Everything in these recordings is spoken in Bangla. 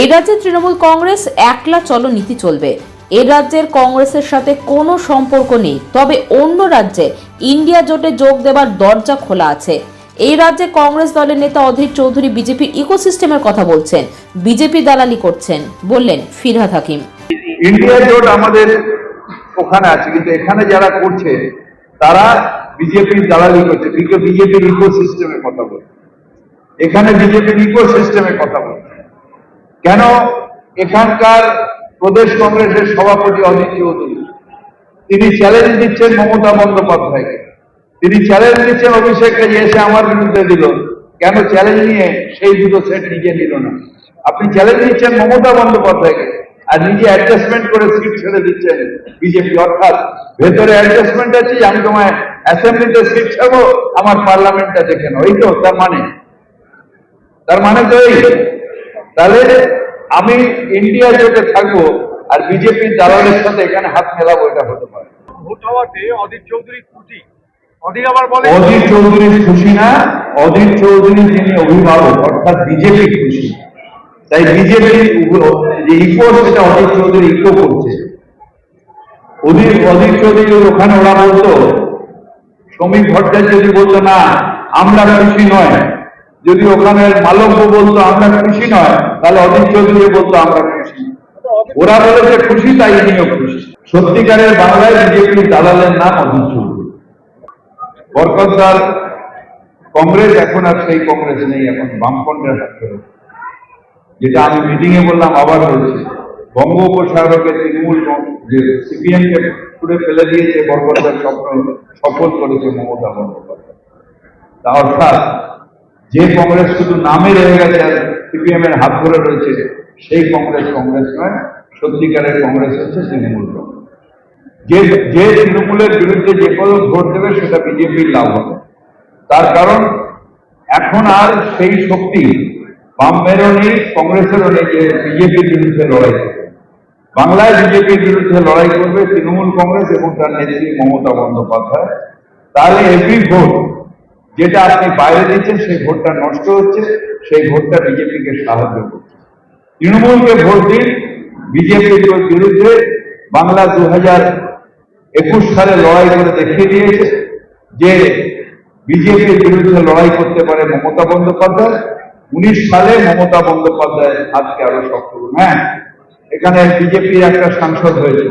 এই রাজ্যে তৃণমূল কংগ্রেস একলা চলো নীতি চলবে। এ রাজ্যের কংগ্রেসের সাথে কোনো সম্পর্ক নেই, তবে অন্য রাজ্যে ইন্ডিয়া জোটে যোগ দেবার দরজা খোলা আছে। এই রাজ্যে কংগ্রেস দলের নেতা অধীর চৌধুরী বিজেপির ইকোসিস্টেমের কথা বলছেন, বিজেপি দালালি করছেন বললেন ফিরহাদ হাকিম। ইন্ডিয়া জোট আমাদের ওখানে আছে, কিন্তু এখানে যারা করছে, তারা বিজেপির দালালি করছে বিজেপির ইকো সিস্টেমের কথা বলছে। এখানে বিজেপির ইকো সিস্টেমের কথা বলছে। কেন এখানকার প্রদেশ কংগ্রেসের সভাপতি অজিত চৌধুরী? তিনি চ্যালেঞ্জ দিচ্ছেন মমতা বন্দ্যোপাধ্যায়কে। তিনি চ্যালেঞ্জ দিচ্ছেন অভিষেককে এসে আমার বিরুদ্ধে দিল। কেন চ্যালেঞ্জ নিয়ে সেই দুটো সেট নিজে নিল না? আপনি চ্যালেঞ্জ দিচ্ছেন মমতা বন্দ্যোপাধ্যায়কে আর নিজে অ্যাডজাস্টমেন্ট করে সিট ছেড়ে দিচ্ছেন বিজেপি অর্থাৎ ভেতরে অ্যাডজাস্টমেন্ট আছে, আমি তোমায় অ্যাসেম্বলিতে সিট ছাড়বো, আমার পার্লামেন্টটা দেখে নাও। এই তো, তার মানে। তার মানে তো এই তাহলে আমি ইন্ডিয়া জোটে থাকব আর বিজেপির দালালের সাথে এখানে হাত মেলাবো এটা হতে পারে। ভোট হওয়াতে অধীর চৌধুরী খুশি অধীর আবার বলে অধীর চৌধুরী খুশি না অধীর চৌধুরী যিনি অভিভাবক অর্থাৎ বিজেপি খুশি তাই বিজেপি যে ইকো সেটা অধীর চৌধুরী ইকো করছে। অধীর অধীর চৌধুরী ওখানে ওরা বলতো শ্রমিক ভট্টাচার্য যদি বলতো না আমরা খুশি নয়। যদি ওখানে মালব্য বলতো, আমরা খুশি নয়, তাহলে অধীর চৌধুরী বলতো, আমরা খুশি। ওরা বলেছে, খুশি, তাই ইনিও খুশি। সত্যিকারের বাংলায় বিজেপির দালালের নাম অধীর চৌধুরী। কংগ্রেস এখন আর সেই কংগ্রেস নেই, এখন বামফ্রন্টের হাত ধরে যেটা আমি মিটিং এ বললাম, আবার বলছি। বঙ্গোপসাগরকে তৃণমূল কং- যে সিপিএম কে পুরে ফেলে দিয়েছে বরকতদার স্বপ্ন সফল করেছে মমতা বন্দ্যোপাধ্যায়। অর্থাৎ যে কংগ্রেস শুধু নামে রয়ে গেছে আর সিপিএম এর হাত ধরে রয়েছে, সেই কংগ্রেস কংগ্রেস নয়, সত্যিকারের কংগ্রেস হচ্ছে তৃণমূল কংগ্রেস। যে যে তৃণমূলের বিরুদ্ধে যে কোনো ভোট দেবে, সেটা বিজেপির লাভ হবে। তার কারণ, এখন আর সেই শক্তি বামেরও নেই, কংগ্রেসেরও নেই যে বিজেপির বিরুদ্ধে লড়াই করবে। বাংলায় বিজেপির বিরুদ্ধে লড়াই করবে তৃণমূল কংগ্রেস এবং তার নেত্রী মমতা বন্দ্যোপাধ্যায়। তাহলে এভরি ভোট যেটা আপনি বাইরে দিচ্ছেন, সেই ভোটটা নষ্ট হচ্ছে, সেই ভোটটা বিজেপিকে সাহায্য করছে। তৃণমূলকে ভোট দিন, বিজেপির বিরুদ্ধে বাংলা দু হাজার একুশ সালে লড়াই করে দেখিয়ে দিয়েছে যে বিজেপির বিরুদ্ধে লড়াই করতে পারে মমতা বন্দ্যোপাধ্যায়। উনিশ সালে মমতা বন্দ্যোপাধ্যায় আজকে আরও শক্ত হ্যাঁ এখানে বিজেপির একটা সাংসদ হয়েছে।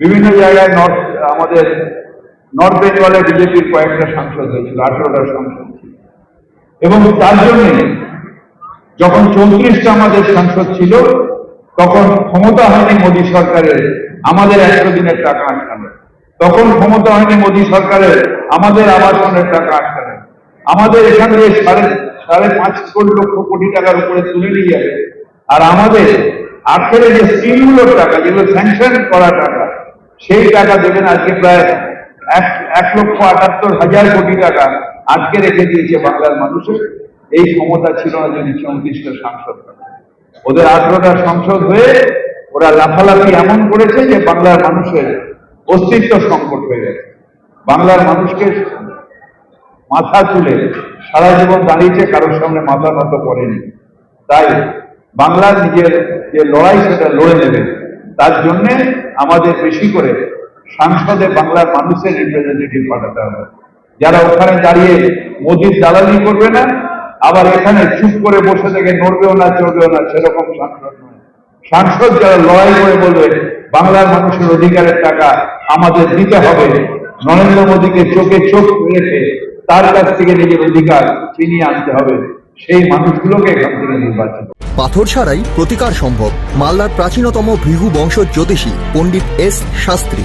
বিভিন্ন জায়গায় নর্থ, আমাদের নর্থ বেঙ্গলে বিজেপির কয়েকটা সাংসদ হয়েছিল, আঠেরোটা সাংসদ এবং তার জন্যে যখন চৌত্রিশটা আমাদের সাংসদ ছিল, তখন ক্ষমতা হয়নি মোদী সরকারের, আমাদের একশো দিনের টাকা আটকানো তখন ক্ষমতা হয়নি মোদী সরকারের, আমাদের আবাসনের টাকা আটকানো আমাদের এখান থেকে সাড়ে সাড়ে পাঁচ কোটি লক্ষ কোটি টাকার উপরে তুলে নিয়ে যাবে। আর আমাদের আখেরে যে স্কিমগুলোর টাকা, যেগুলো স্যাংশন করা টাকা, সেই টাকা দেবেন আজকে প্রায় এক এক লক্ষ আটাত্তর হাজার কোটি টাকা আটকে রেখে দিয়েছে বাংলার মানুষের। এই ক্ষমতা ছিল না যদি চৌত্রিশটা সাংসদ। ওদের আঠারোটা সংসদ হয়ে ওরা লাফালাফি এমন করেছে যে বাংলার মানুষের অস্তিত্ব সংকট হয়ে গেছে। বাংলার মানুষকে মাথা তুলে সারা জীবন দাঁড়িয়েছে কারোর সামনে মাথা নত করেনি। তাই বাংলার নিজের যে লড়াই সেটা লড়ে নেবে। তার জন্যে আমাদের বেশি করে সংসদে বাংলার মানুষের রিপ্রেজেন্টেটিভ পাঠাতে হবে। যারা ওখানে দাঁড়িয়ে মোদির দালালি করবে না, আবার এখানে চুপ করে বসে থেকে নড়বেও না, চড়বেও না, সেরকম সাংসদ নয়। সাংসদ যারা লড়াই করে বলবে, বাংলার মানুষের অধিকারের টাকা আমাদের দিতে হবে, নরেন্দ্র মোদীকে চোখে চোখ রেখে তার কাছ থেকে নিজের অধিকার ছিনিয়ে আনতে হবে, সেই মানুষগুলোকে এখান থেকে নির্বাচন পাথর ছাড়াই প্রতিকার সম্ভব, মালদার প্রাচীনতম ভৃগু বংশ জ্যোতিষী পণ্ডিত এস শাস্ত্রী।